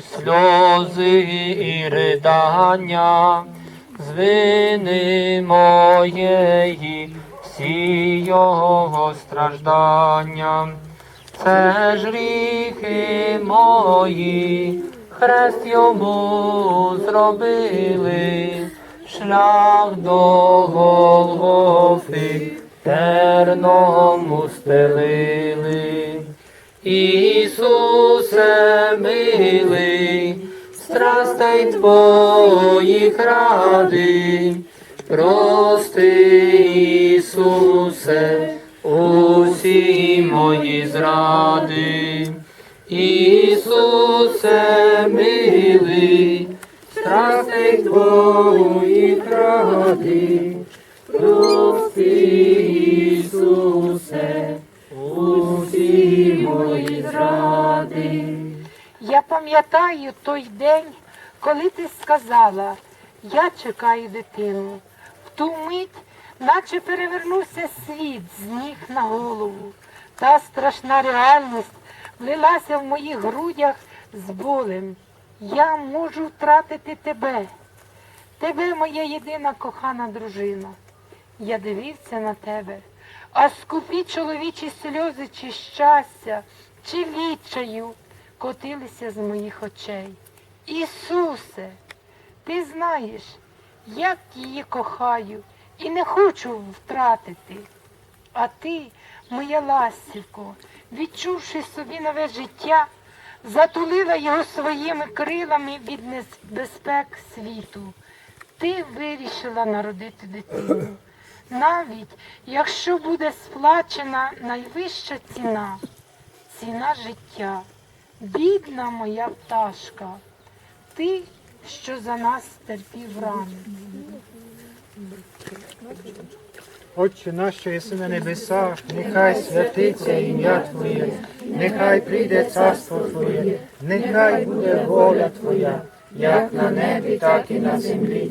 сльози і ридання, з вини моєї, всі його страждання. Це ж гріхи мої, хрест йому зробили, шлях до Голгофи терном стелили. Ісусе милий, страстей твоїх ради, прости, Ісусе, усі мої зради. Ісусе милий, страстей твоїх ради, прости, Ісусе, мої зради. Я пам'ятаю той день, коли ти сказала, я чекаю дитину. В ту мить, наче перевернувся світ з ніг на голову. Та страшна реальність влилася в моїх грудях з болем. Я можу втратити тебе. Тебе, моя єдина кохана дружина. Я дивився на тебе, а скупі чоловічі сльози чи щастя, чи відчаю котилися з моїх очей. Ісусе, ти знаєш, як її кохаю і не хочу втратити. А ти, моя ластівко, відчувши собі нове життя, затулила його своїми крилами від небезпек світу. Ти вирішила народити дитину. Навіть якщо буде сплачена найвища ціна, ціна життя. Бідна моя пташка, ти, що за нас терпів рани. Отче наш, що єси на небесах, нехай святиться ім'я Твоє, нехай прийде царство Твоє, нехай буде воля Твоя, як на небі, так і на землі.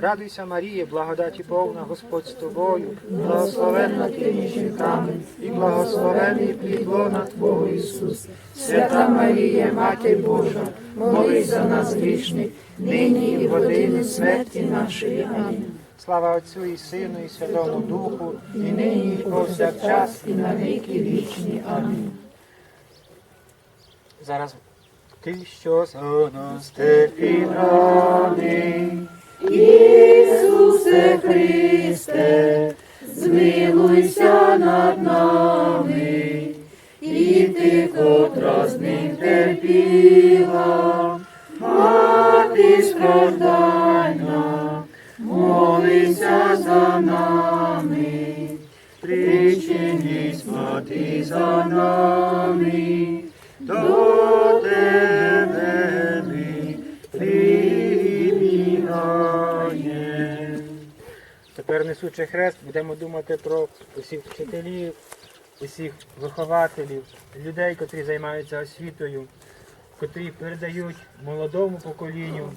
Радуйся, Маріє, благодаті повна, Господь з тобою, благословенна ти між жінками, і благословений плід Твого Ісус. Свята Марія, Мати Божа, молись за нас грішних, нині і в годину смерті нашої. Амінь. Слава Отцю і Сину, і Святому Духу, і нині, і повсякчас, І на віки вічні. Амінь. Зараз ти, що за нас рани, Ісусе Христе, змилуйся над нами, і ти, котра з ним терпіла, мати страждальна, молися за нами, причинись, мати, за нами, Тепер несучи хрест, будемо думати про усіх вчителів, усіх вихователів, людей, котрі займаються освітою, котрі передають молодому поколінню,